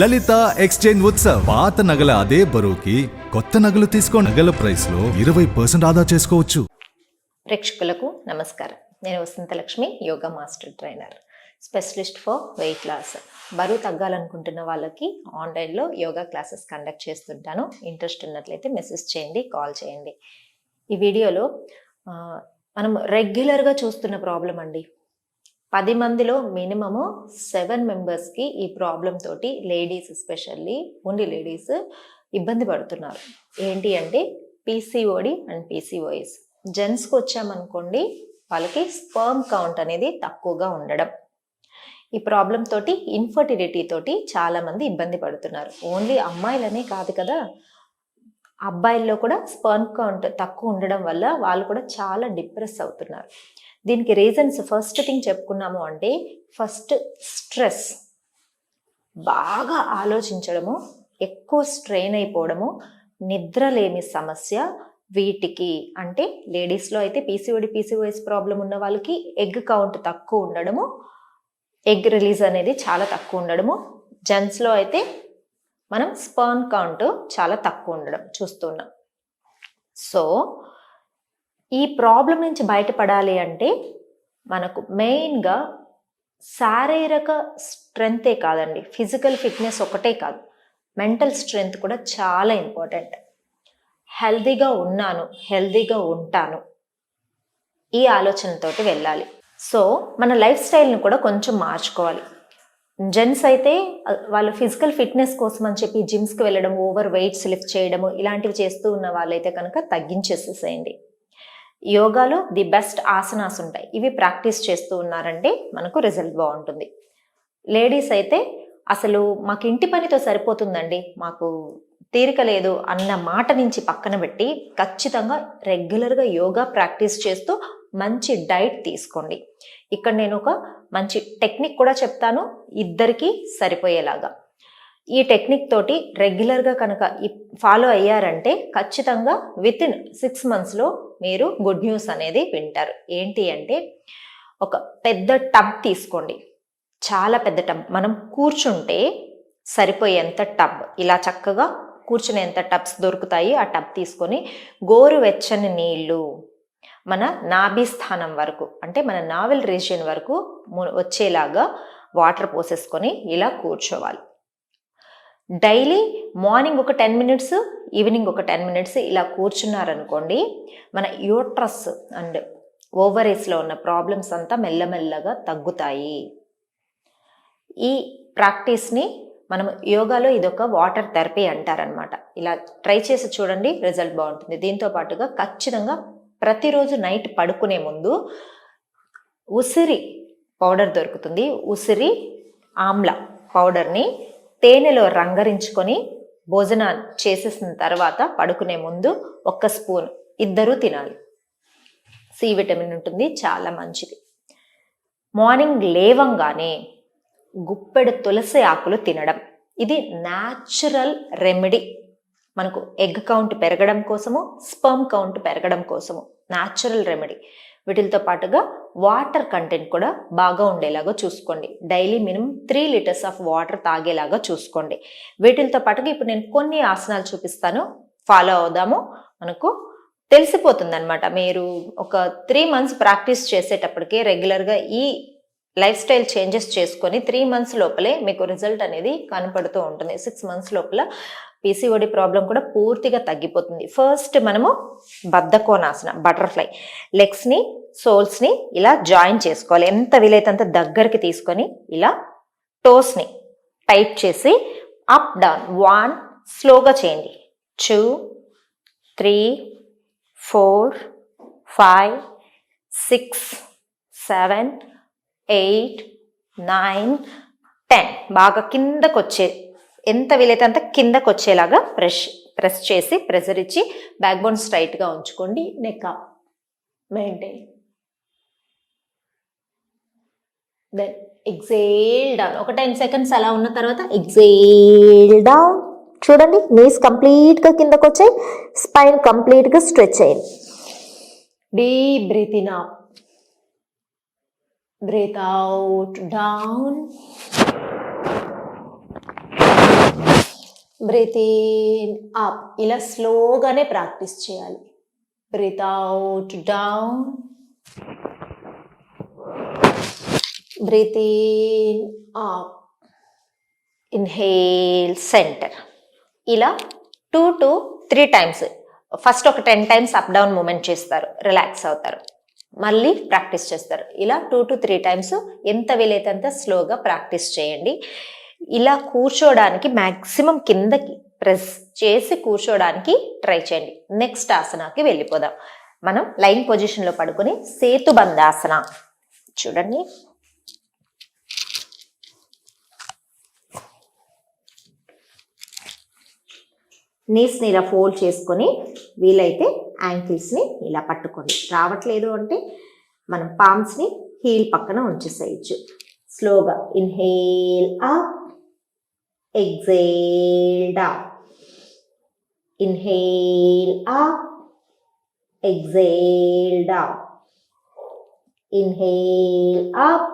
లలిత exchange Utsav. పాత నగల అదే బరువుకి కొత్త నగలు తీసుకో నగల ప్రైస్లో ఇరవై పర్సెంట్ ఆదా చేసుకోవచ్చు. ప్రేక్షకులకు నమస్కారం. నేను Vasanthalakshmi yoga master trainer. Specialist for weight loss. బరువు తగ్గాలనుకుంటున్న వాళ్ళకి ఆన్లైన్లో యోగా క్లాసెస్ కండక్ట్ చేస్తుంటాను. ఇంట్రెస్ట్ ఉన్నట్లయితే మెసేజ్ చేయండి కాల్ చేయండి. ఈ వీడియోలో మనం రెగ్యులర్గా చూస్తున్న ప్రాబ్లం అండి. పది మందిలో మినిమము సెవెన్ మెంబర్స్కి ఈ ప్రాబ్లం తోటి లేడీస్ ఎస్పెషల్లీ ఓన్లీ లేడీస్ ఇబ్బంది పడుతున్నారు. ఏంటి అంటే పీసీఓడి అండ్ పీసీఓఎస్ జెంట్స్కి వచ్చామనుకోండి వాళ్ళకి స్పర్మ్ కౌంట్ అనేది తక్కువగా ఉండడం. ఈ ప్రాబ్లం తోటి ఇన్ఫర్టిలిటీ తోటి చాలామంది ఇబ్బంది పడుతున్నారు. ఓన్లీ అమ్మాయిలనే కాదు కదా. అబ్బాయిల్లో కూడా స్పర్మ్ కౌంట్ తక్కువ ఉండడం వల్ల వాళ్ళు కూడా చాలా డిప్రెస్ అవుతున్నారు. దీనికి రీజన్స్ ఫస్ట్ థింగ్ చెప్పుకున్నాము అంటే ఫస్ట్ స్ట్రెస్ బాగా ఆలోచించడము ఎక్కువ స్ట్రెయిన్ అయిపోవడము నిద్రలేమి సమస్య వీటికి. అంటే లేడీస్లో అయితే పీసీఓడి పీసీఓఎస్ ప్రాబ్లం ఉన్న వాళ్ళకి ఎగ్ కౌంట్ తక్కువ ఉండడము ఎగ్ రిలీజ్ అనేది చాలా తక్కువ ఉండడము. జెంట్స్లో అయితే మనం స్పర్న్ కౌంట్ చాలా తక్కువ ఉండడం చూస్తున్నాం సో ఈ ప్రాబ్లం నుంచి బయటపడాలి అంటే మనకు మెయిన్గా శారీరక స్ట్రెంతే కాదండి. ఫిజికల్ ఫిట్నెస్ ఒకటే కాదు. మెంటల్ స్ట్రెంగ్త్ కూడా చాలా ఇంపార్టెంట్. హెల్దీగా ఉన్నాను హెల్దీగా ఉంటాను ఈ ఆలోచనతోటి వెళ్ళాలి. సో మన లైఫ్ స్టైల్ని కూడా కొంచెం మార్చుకోవాలి. జెంట్స్ అయితే వాళ్ళు ఫిజికల్ ఫిట్నెస్ కోసం అని చెప్పి జిమ్స్కి వెళ్ళడం ఓవర్ వెయిట్స్ లిఫ్ట్ చేయడము ఇలాంటివి చేస్తూ ఉన్న వాళ్ళైతే కనుక తగ్గించేసేసేయండి. యోగాలో ది బెస్ట్ ఆసనాస్ ఉంటాయి. ఇవి ప్రాక్టీస్ చేస్తూ ఉన్నారంటే మనకు రిజల్ట్ బాగుంటుంది. లేడీస్ అయితే అసలు మాకు ఇంటి పనితో సరిపోతుందండి. మాకు తీరిక లేదు అన్న మాట నుంచి పక్కన పెట్టి ఖచ్చితంగా రెగ్యులర్గా యోగా ప్రాక్టీస్ చేస్తూ మంచి డైట్ తీసుకోండి. ఇక్కడ నేను ఒక మంచి టెక్నిక్ కూడా చెప్తాను. ఇద్దరికీ సరిపోయేలాగా. ఈ టెక్నిక్ తోటి రెగ్యులర్గా కనుక ఫాలో అయ్యారంటే ఖచ్చితంగా విత్ ఇన్ సిక్స్ మంత్స్లో మీరు గుడ్ న్యూస్ అనేది వింటారు. ఏంటి అంటే ఒక పెద్ద టబ్ తీసుకోండి. చాలా పెద్ద టబ్. మనం కూర్చుంటే సరిపోయేంత టబ్. ఇలా చక్కగా కూర్చునేంత టబ్స్ దొరుకుతాయి. ఆ టబ్ తీసుకొని గోరువెచ్చని నీళ్ళు మన నాభి స్థానం వరకు అంటే మన నావెల్ రీజియన్ వరకు వచ్చేలాగా వాటర్ పోసేసుకొని ఇలా కూర్చోవాలి. డైలీ మార్నింగ్ ఒక టెన్ మినిట్స్ ఈవినింగ్ ఒక టెన్ మినిట్స్ ఇలా కూర్చున్నారనుకోండి మన యూట్రస్ అండ్ ఓవరీస్లో ఉన్న ప్రాబ్లమ్స్ అంతా మెల్లమెల్లగా తగ్గుతాయి. ఈ ప్రాక్టీస్ని మనం యోగాలో ఇదొక వాటర్ థెరపీ అంటారనమాట. ఇలా ట్రై చేసి చూడండి రిజల్ట్ బాగుంటుంది. దీంతో పాటుగా ఖచ్చితంగా ప్రతిరోజు నైట్ పడుకునే ముందు ఉసిరి పౌడర్ దొరుకుతుంది. ఉసిరి ఆమ్ల పౌడర్ని తేనెలో రంగరించుకొని భోజనం చేసేసిన తర్వాత పడుకునే ముందు ఒక్క స్పూన్ ఇద్దరూ తినాలి. సి విటమిన్ ఉంటుంది చాలా మంచిది. మార్నింగ్ లేవంగానే గుప్పెడు తులసి ఆకులు తినడం. ఇది న్యాచురల్ రెమెడీ. మనకు ఎగ్ కౌంట్ పెరగడం కోసము స్పర్మ్ కౌంట్ పెరగడం కోసము. Natural remedy. వీటితో పాటుగా వాటర్ కంటెంట్ కూడా బాగా ఉండేలాగా చూసుకోండి. Daily minimum three litres of water తాగేలాగా చూసుకోండి. వీటితో పాటుగా ఇప్పుడు నేను కొన్ని ఆసనాలు చూపిస్తాను. ఫాలో అవుదాము. మనకు తెలిసిపోతుంది అనమాట మీరు ఒక త్రీ మంత్స్ ప్రాక్టీస్ చేసేటప్పటికి రెగ్యులర్గా ఈ లైఫ్ స్టైల్ చేంజెస్ చేసుకొని త్రీ మంత్స్ లోపలే మీకు రిజల్ట్ అనేది కనపడుతూ ఉంటుంది. సిక్స్ మంత్స్ లోపల పీసీఓడి ప్రాబ్లం కూడా పూర్తిగా తగ్గిపోతుంది. ఫస్ట్ మనము బద్ధకోనాసన బటర్ఫ్లై లెగ్స్ని సోల్స్ని ఇలా జాయిన్ చేసుకోవాలి. ఎంత వీలైతే అంత దగ్గరికి తీసుకొని ఇలా టోస్ని టైట్ చేసి అప్ డౌన్ వన్ స్లోగా చేయండి. Two three four five six seven eight nine ten. బాగా కిందకు వచ్చే ఎంత వీలైతే అంత కిందకు వచ్చేలాగా ప్రెస్ ప్రెస్ చేసి ప్రెషర్ ఇచ్చి బ్యాక్ బోన్ స్ట్రైట్గా ఉంచుకోండి. Neck up maintain then exhale down ఒక టెన్ సెకండ్స్ అలా ఉన్న తర్వాత ఎగ్జేల్ డౌన్ చూడండి నీస్ కంప్లీట్గా కిందకు వచ్చాయి స్పైన్ కంప్లీట్గా స్ట్రెచ్ అయింది deep breath in up breath out down breath in up ఇలా స్లోగానే ప్రాక్టీస్ చేయాలి. Breath out down breath in up inhale centre ఇలా two to three times first ఒక ten times up down movement చేస్తారు. Relax అవుతారు. మళ్ళీ practice చేస్తారు. ఇలా టూ టు త్రీ టైమ్స్ ఎంత వీలైతే అంత స్లోగా ప్రాక్టీస్ చేయండి. ఇలా కూర్చోవడానికి మ్యాక్సిమం కిందకి ప్రెస్ చేసి కూర్చోవడానికి ట్రై చేయండి. నెక్స్ట్ ఆసనాకి వెళ్ళిపోదాం. మనం లైన్ పొజిషన్లో పడుకుని సేతుబంధాసన చూడండి. నీస్ని ఇలా ఫోల్డ్ చేసుకొని వీలైతే యాంకిల్స్ని ఇలా పట్టుకోండి. రావట్లేదు అంటే మనం పామ్స్ని హీల్ పక్కన ఉంచేసేయచ్చు. స్లోగా inhale up exhale down inhale up exhale down inhale up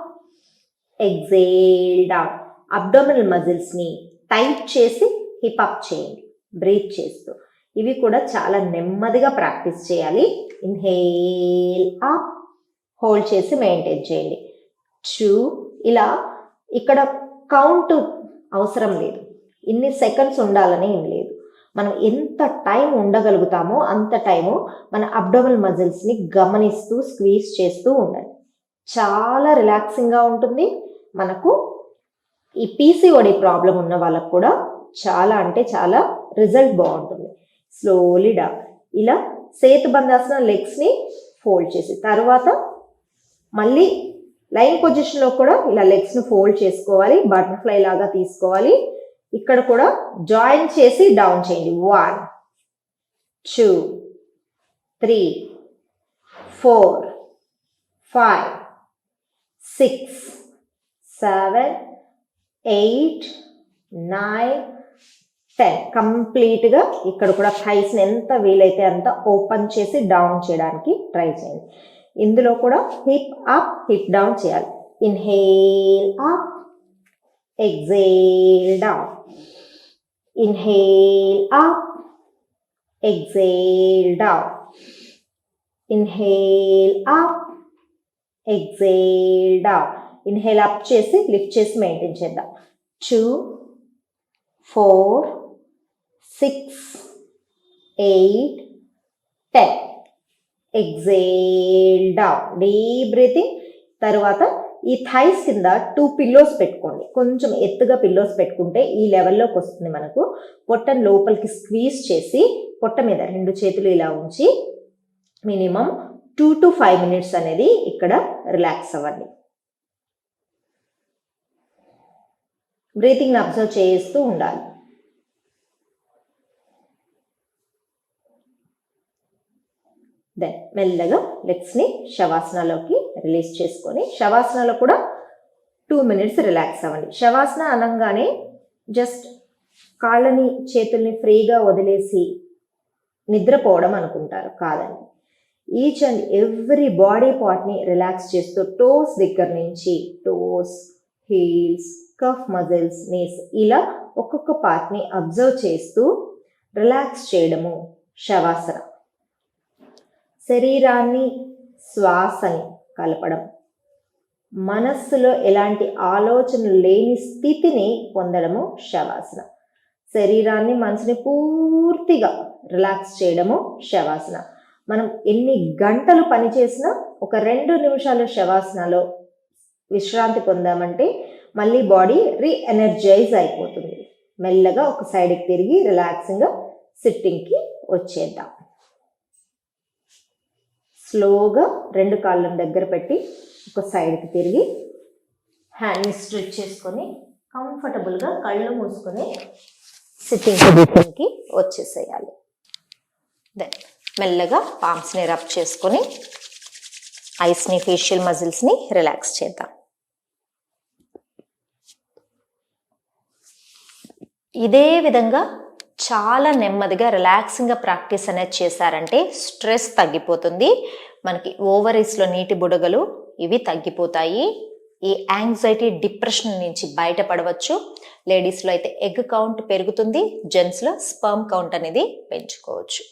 exhale down abdominal మజిల్స్ని tight చేసి హిప్ అప్ చేయండి. బ్రీత్ చేస్తూ. ఇవి కూడా చాలా నెమ్మదిగా ప్రాక్టీస్ చేయాలి. ఇన్హేల్ అప్ హోల్డ్ చేసి మెయింటైన్ చేయండి. టూ ఇలా ఇక్కడ కౌంట్ అవసరం లేదు. ఇన్ని సెకండ్స్ ఉండాలని ఏం లేదు. మనం ఎంత టైం ఉండగలుగుతామో అంత టైము మన అబ్డోమల్ మజిల్స్ని గమనిస్తూ స్క్వీజ్ చేస్తూ ఉండాలి. చాలా రిలాక్సింగ్గా ఉంటుంది. మనకు ఈ పీసీఓడి ప్రాబ్లం ఉన్న వాళ్ళకు కూడా చాలా అంటే చాలా రిజల్ట్ బాగుంటుంది. స్లోలీ డా. ఇలా సేతు బంధాసన లెగ్స్ని ఫోల్డ్ చేసి తర్వాత మళ్ళీ లైన్ పొజిషన్లో కూడా ఇలా లెగ్స్ను ఫోల్డ్ చేసుకోవాలి బటర్ఫ్లై లాగా తీసుకోవాలి. ఇక్కడ కూడా జాయిన్ చేసి డౌన్ చేయండి. One two three four five six seven eight nine ten కంప్లీట్గా ఇక్కడ కూడా థైస్ని ఎంత వీలైతే అంత ఓపెన్ చేసి డౌన్ చేయడానికి ట్రై చేయండి. ఇందులో కూడా హిప్ అప్ హిప్ డౌన్ చేయాలి. Inhale up exhale down inhale up exhale down inhale up exhale down inhale up చేసి లిఫ్ట్ చేసి మెయింటైన్ చేద్దాం. Two four six eight ten exhale down deep breathing తర్వాత ఈ థైస్ కింద టూ పిల్లోస్ పెట్టుకోండి. కొంచెం ఎత్తుగా పిల్లోస్ పెట్టుకుంటే ఈ లెవెల్లోకి వస్తుంది మనకు. పొట్టను లోపలికి స్క్వీజ్ చేసి పొట్ట మీద రెండు చేతులు ఇలా ఉంచి minimum two to five minutes అనేది ఇక్కడ రిలాక్స్ అవ్వండి. బ్రీతింగ్ అబ్జర్వ్ చేస్తూ ఉండాలి. దెన్ మెల్లగా లెగ్స్ని శవాసనలోకి రిలీజ్ చేసుకొని శవాసనలో కూడా టూ మినిట్స్ రిలాక్స్ అవ్వండి. శవాసన అనగానే జస్ట్ కాళ్ళని చేతుల్ని ఫ్రీగా వదిలేసి నిద్రపోవడం అనుకుంటారు. కాదండి. ఈచ్ అండ్ ఎవ్రీ బాడీ పార్ట్ని రిలాక్స్ చేస్తూ టోస్ దగ్గర నుంచి toes heels calf muscles knees ఇలా ఒక్కొక్క పార్ట్ని అబ్జర్వ్ చేస్తూ రిలాక్స్ చేయడము శవాసన. శరీరాన్ని శ్వాసని కలపడం. మనస్సులో ఎలాంటి ఆలోచనలు లేని స్థితిని పొందడము శవాసన. శరీరాన్ని మనసుని పూర్తిగా రిలాక్స్ చేయడము శవాసన. మనం ఎన్ని గంటలు పనిచేసినా ఒక రెండు నిమిషాలు శవాసనలో విశ్రాంతి పొందామంటే మళ్ళీ బాడీ రీఎనర్జైజ్ అయిపోతుంది. మెల్లగా ఒక సైడ్కి తిరిగి రిలాక్సింగ్గా సిట్టింగ్కి వచ్చేద్దాం. స్లోగా రెండు కాళ్ళను దగ్గర పెట్టి ఒక సైడ్కి తిరిగి హ్యాండ్ని స్ట్రెచ్ చేసుకొని కంఫర్టబుల్గా కళ్ళు మూసుకొని సిట్టింగ్ పొజిషన్కి వచ్చేసేయాలి. దెన్ మెల్లగా పామ్స్ని రబ్ చేసుకొని ఐస్ని ఫేషియల్ మజిల్స్ని రిలాక్స్ చేద్దాం. ఇదే విధంగా చాలా నెమ్మదిగా రిలాక్సింగ్గా ప్రాక్టీస్ అనేది చేశారంటే స్ట్రెస్ తగ్గిపోతుంది. మనకి ఓవరీస్లో నీటి బుడగలు ఇవి తగ్గిపోతాయి. ఈ యాంగ్జైటీ డిప్రెషన్ నుంచి బయటపడవచ్చు. లేడీస్లో అయితే ఎగ్ కౌంట్ పెరుగుతుంది. జెంట్స్లో స్పర్మ్ కౌంట్ అనేది పెంచుకోవచ్చు.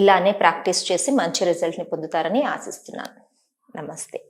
ఇలానే ప్రాక్టీస్ చేసి మంచి రిజల్ట్ని పొందుతారని ఆశిస్తున్నాను. నమస్తే.